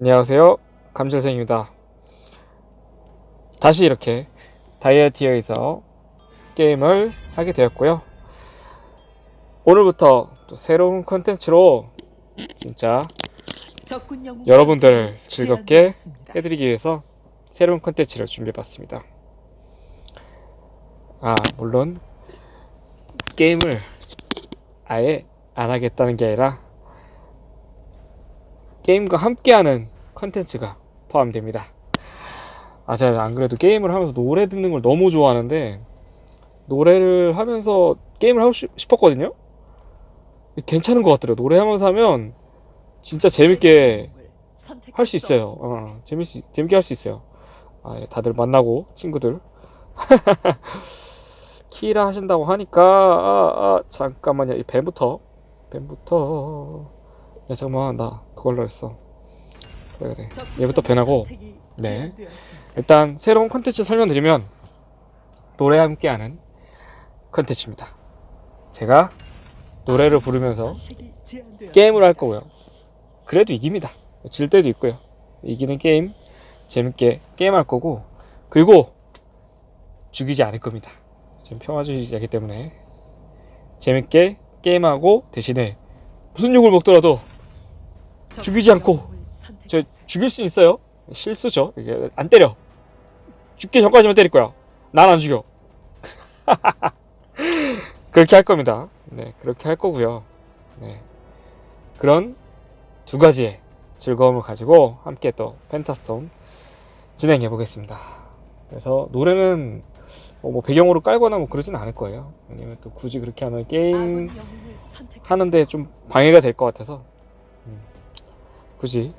안녕하세요. 감재생입니다. 다시 이렇게 다이어티어에서 게임을 하게 되었고요. 오늘부터 또 새로운 컨텐츠로 진짜 여러분들을 즐겁게 해드리기 위해서 새로운 컨텐츠를 준비해봤습니다. 아, 물론 게임을 아예 안 하겠다는 게 아니라 게임과 함께하는 컨텐츠가 포함됩니다. 아, 제가 안 그래도 게임을 하면서 노래 듣는 걸 너무 좋아하는데 노래를 하면서 게임을 하고 싶- 싶었거든요. 괜찮은 것 같더라고요. 노래하면서 하면 진짜 재밌게 할 수 있어요. 어, 재밌 재밌게 할 수 있어요. 아, 예, 다들 만나고 친구들 키라 하신다고 하니까 아, 아, 잠깐만요. 이 뱀부터 뱀부터 야 잠깐만 나 그걸로 했어. 그래 그래. 얘부터 변하고 네. 일단 새로운 컨텐츠 설명드리면 노래 함께하는 컨텐츠입니다. 제가 노래를 부르면서 게임을 할 거고요. 그래도 이깁니다. 질 때도 있고요. 이기는 게임 재밌게 게임할 거고 그리고 죽이지 않을 겁니다. 지금 평화주의자이기 때문에 재밌게 게임하고 대신에 무슨 욕을 먹더라도 죽이지 않고 저 죽일 수 있어요. 실수죠. 이게 안 때려. 죽기 전까지만 때릴 거야. 난 안 죽여. 그렇게 할 겁니다. 네, 그렇게 할 거고요. 네. 그런 두 가지의 즐거움을 가지고 함께 또 펜타스톤 진행해 보겠습니다. 그래서 노래는 뭐, 뭐 배경으로 깔거나 뭐 그러진 않을 거예요. 왜냐면 또 굳이 그렇게 하면 게임 하는데 좀 방해가 될 것 같아서 음, 굳이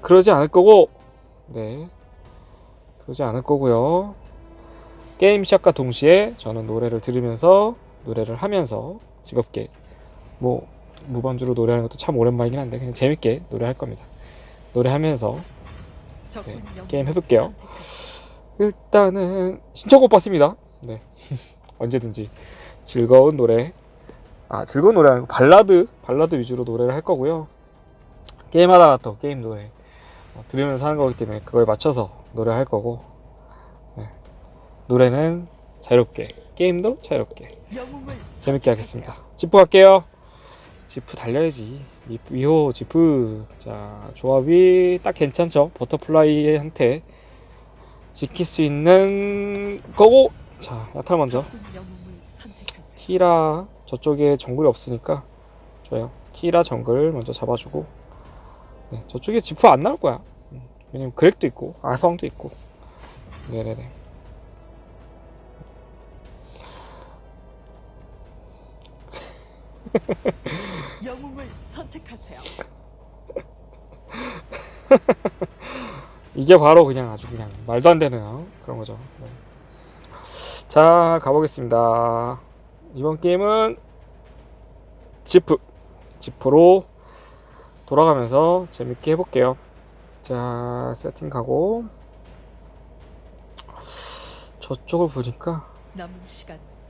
그러지 않을 거고 네 그러지 않을 거고요. 게임 시작과 동시에 저는 노래를 들으면서 노래를 하면서 즐겁게 뭐 무반주로 노래하는 것도 참 오랜만이긴 한데 그냥 재밌게 노래할 겁니다. 노래하면서 네, 게임 해볼게요. 일단은 신청곡 받습니다. 네 언제든지 즐거운 노래 아 즐거운 노래 아니고 발라드 발라드 위주로 노래를 할 거고요. 게임하다가 또 게임 노래 어, 들으면서 하는 거기 때문에 그거에 맞춰서 노래할 거고 네. 노래는 자유롭게 게임도 자유롭게 재밌게 하겠습니다. 지프 갈게요. 지프 달려야지. 미- 미호 지프 자 조합이 딱 괜찮죠. 버터플라이한테 지킬 수 있는 거고 자 야탈 먼저 키라 저쪽에 정글이 없으니까 좋아요. 키라 정글 먼저 잡아주고 네, 저쪽에 지프 안 나올 거야. 음, 왜냐면 그렉도 있고 아성도 있고 네네네. 영웅을 선택하세요. 이게 바로 그냥 아주 그냥 말도 안 되는 어? 그런 거죠. 네. 자 가보겠습니다. 이번 게임은 지프 지프로 돌아가면서 재밌게 해볼게요. 자 세팅 가고 저쪽을 보니까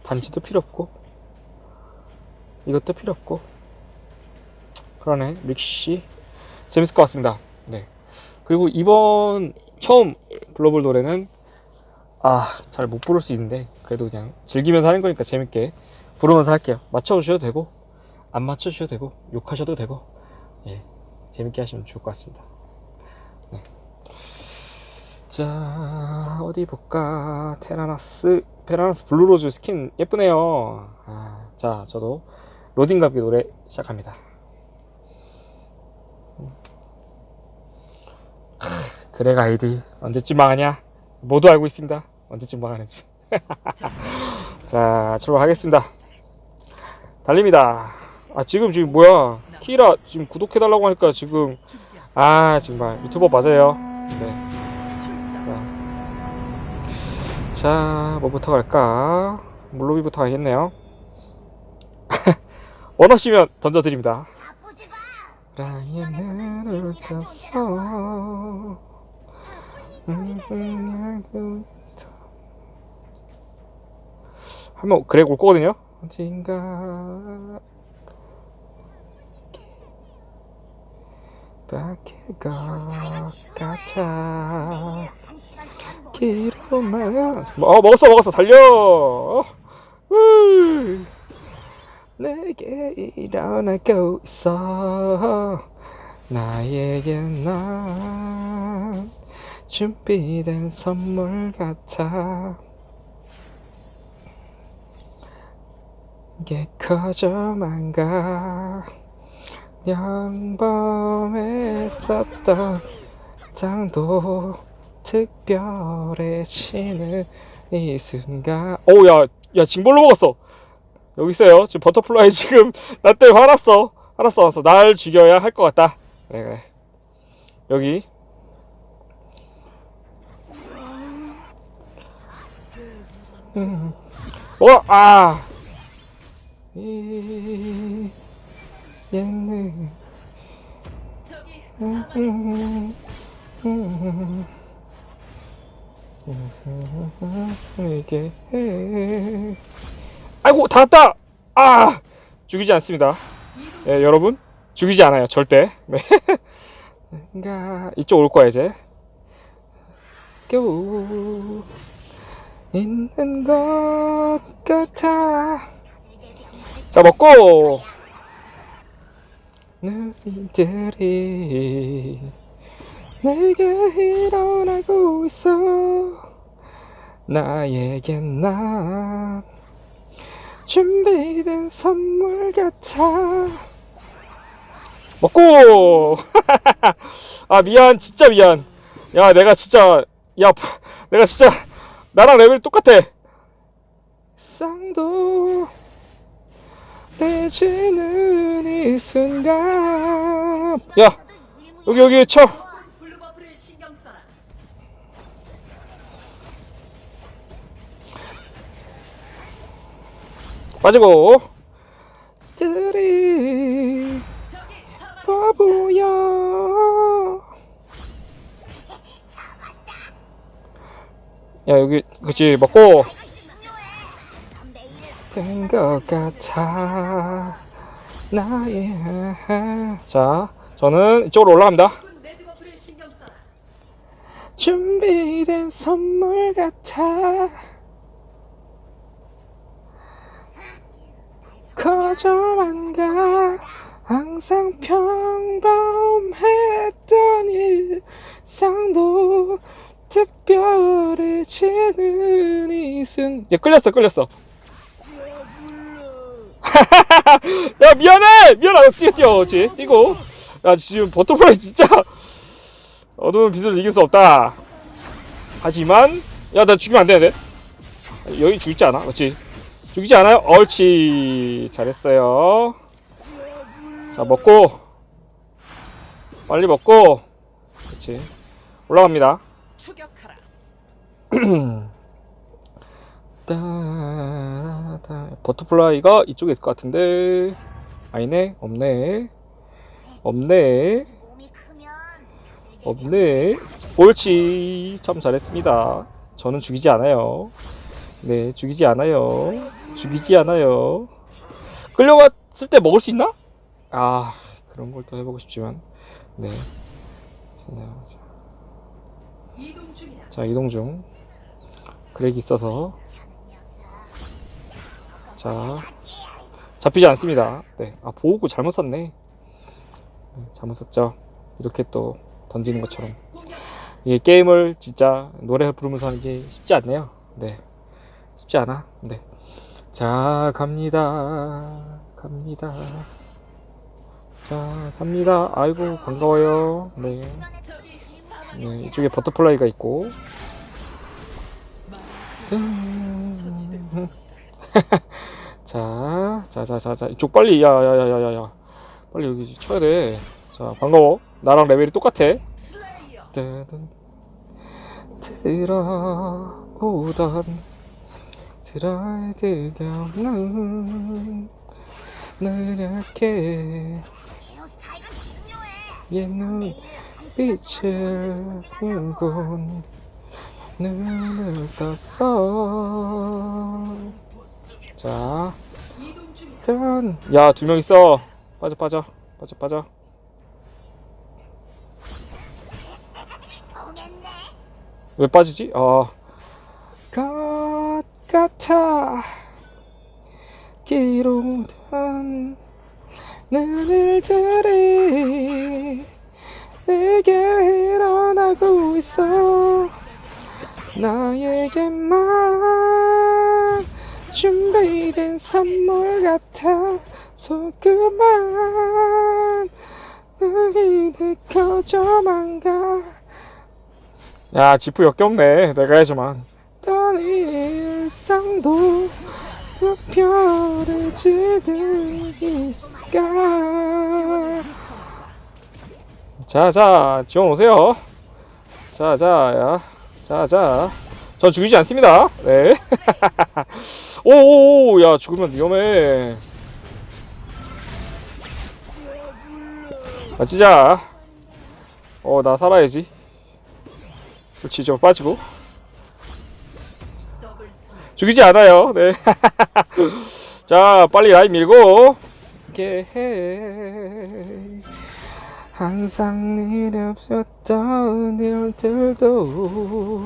반지도 필요 없고 이것도 필요 없고 그러네 릭시 재밌을 것 같습니다. 네 그리고 이번 처음 불러볼 노래는 아 잘 못 부를 수 있는데 그래도 그냥 즐기면서 하는 거니까 재밌게 부르면서 할게요. 맞춰주셔도 되고 안 맞춰주셔도 되고 욕하셔도 되고 예 재밌게 하시면 좋을 것 같습니다. 네. 자 어디 볼까 테라나스 페라나스 블루로즈 스킨 예쁘네요. 아, 자 저도 로딩 감기 노래 시작합니다. 그래가 아이디 언제쯤 망하냐? 모두 알고 있습니다. 언제쯤 망하는지. 자 출발하겠습니다. 달립니다. 아 지금 지금 뭐야? 키라 지금 구독해달라고 하니까 지금. 아 정말 유튜버 맞아요. 네. 자, 자 뭐부터 갈까? 물로비부터 가겠네요. 원하시면 던져드립니다. 라의 눈을 떠서 한번 그래 올 거거든요. 언젠가 것 같아 길어만 어 먹었어 먹었어. 달려. 우. 내게 일어나고 있어. 나에게 난 준비된 선물 같아. 이게 커져만 가 영범했었던 장도 특별해지는 이 순간. 오야 야 징벌로 먹었어. 여기 있어요. 지금 버터플라이 지금 나 때문에 화났어. 화났어. 화났어 날 죽여야 할 것 같다. 그래 그래. 여기. 음. 어, 아. 이, 얘는, 음, 음, 이게, 아이고, 닿았다! 아! 죽이지 않습니다. 예, 여러분. 죽이지 않아요, 절대. 네. 가 이쪽 올 거야, 이제. 겨우. 있는 것 같아. 자 먹고 너희들이 내게 일어나고 있어. 나에겐 난 준비된 선물 같아. 먹고! 아 미안. 진짜 미안. 야 내가 진짜 야 내가 진짜 나랑 레벨 똑같아. 쌍도 내지는 이 순간. 야 여기 여기 쳐. 블루버블을 신경 써라. 빠지고. 들이 저기 사막 바보야. 야 여기 그치 먹고 된 것 같아. 나의 자 저는 이쪽으로 올라갑니다. 준비된 선물 같아. 커져만 가. 항상 평범했던 일상도 특별해지는 이순. 야 끌렸어 끌렸어 야 미안해! 미안해! 뛰어 뛰어 그렇지? 뛰고. 야 지금 버터플라이 진짜 어두운 빛을 이길 수 없다. 하지만 야 나 죽이면 안 되는데? 여기 죽이지 않아? 그렇지? 죽이지 않아요? 옳지. 잘했어요. 자 먹고. 빨리 먹고. 그렇지. 올라갑니다. 따다다 버터플라이가 이쪽에 있을 것 같은데. 아니네 없네. 없네. 없네. 옳지. 참 잘했습니다. 저는 죽이지 않아요. 네 죽이지 않아요. 죽이지 않아요. 끌려갔을 때 먹을 수 있나? 아 그런 걸 또 해보고 싶지만. 네. 좋네요. 자 이동 중. 그렉이 있어서 자 잡히지 않습니다. 네아 보호구 잘못 썼네. 네, 잘못 썼죠. 이렇게 또 던지는 것처럼. 이게 게임을 진짜 노래 부르면서 하는 게 쉽지 않네요. 네 쉽지 않아. 네자 갑니다. 갑니다. 자 갑니다. 아이고 반가워요. 네, 네 이쪽에 버터플라이가 있고 자, 자, 자, 자, 자, 이쪽 빨리, 야, 야, 야, 야, 야, 야, 빨리 여기 쳐야 돼. 자, 반가워. 나랑 레벨이 똑같아. 뜨든 들어오던 드라이드가 없는 느랗게. 옛눈 빛을 군 눈을 떴어 자 스턴 야두 명 있어. 빠져 빠져. 빠져 빠져. 왜 빠지지? 어. 같아 기록한 눈을 들이 내게 일어나고 있어. 나에게만 준비된 선물 같아 조그만 너희들 거저만 가. 야, 지프 역겹네. 내가 해줘만. 떠 일상도 특별히 지들이니까. 자, 자, 지원 오세요. 자, 자, 야. 자, 자. 저 죽이지 않습니다. 네. 오오오, 야, 죽으면 위험해. 맞히자. 어, 나 살아야지. 그렇지, 좀 빠지고. 죽이지 않아요. 네. 자, 빨리 라인 밀고. 이게 해. 항상 늘 없었던 일들도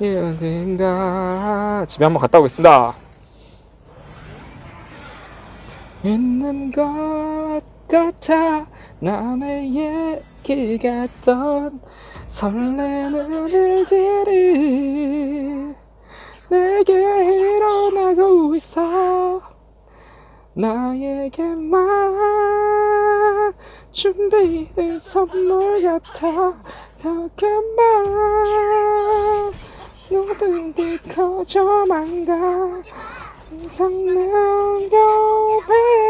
언젠가 집에 한번 갔다 오겠습니다. 있는 것 같아 남의 얘기 같던 설레는 일들이 내게 일어나고 있어 나에게만 준비된 선물 같아 조금만 누군지 거저만 가. 항상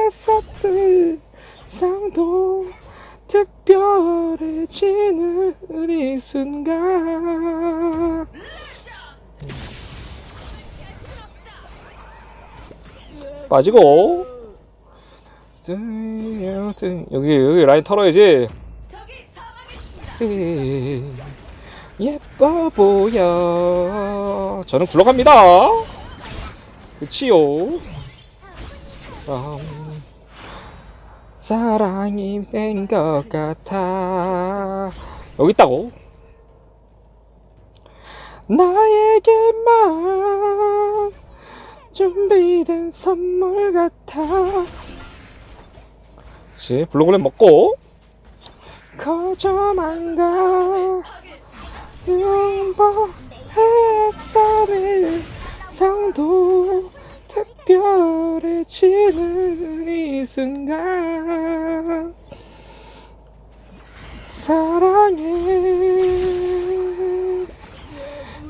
능력했었던 상도 특별해지는 이 순간. 빠지고. 여기 여기 라인 털어야지. 사망했습니다. 예뻐 보여. 저는 굴러갑니다. 그치요. 음, 사랑이 센것 같아. 여기 있다고. 나에게만 준비된 선물 같아. 그치 블루골렘 먹고 거저만 가 눈보햇살을 상도 특별해지는 이 순간 사랑에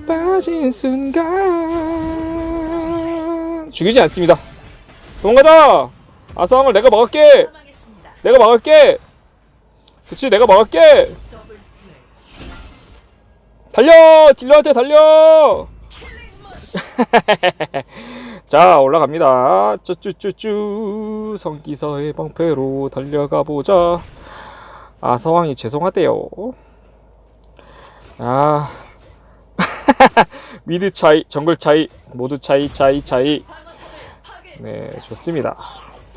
빠진 순간 죽이지 않습니다 도망가자 아싸함을 내가 막을게. 내가 막을게 그치 내가 막을게. 달려! 딜러한테 달려! 자 올라갑니다. 쭈쭈쭈쭈. 성기서의 방패로 달려가 보자. 아 서왕이 죄송하대요. 아. 미드 차이 정글 차이 모두 차이 차이 차이. 네 좋습니다.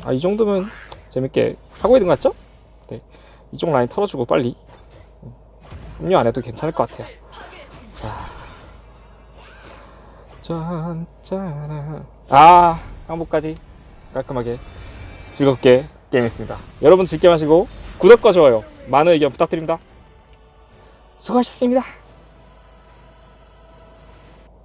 아 이 정도면 재밌게 하고 있는 것 같죠? 네 이쪽 라인 털어주고 빨리. 합류 안 해도 괜찮을 것 같아요 자. 짠짜라. 아 항복까지 깔끔하게 즐겁게 게임했습니다. 여러분 즐게 마시고 구독과 좋아요 많은 의견 부탁드립니다. 수고하셨습니다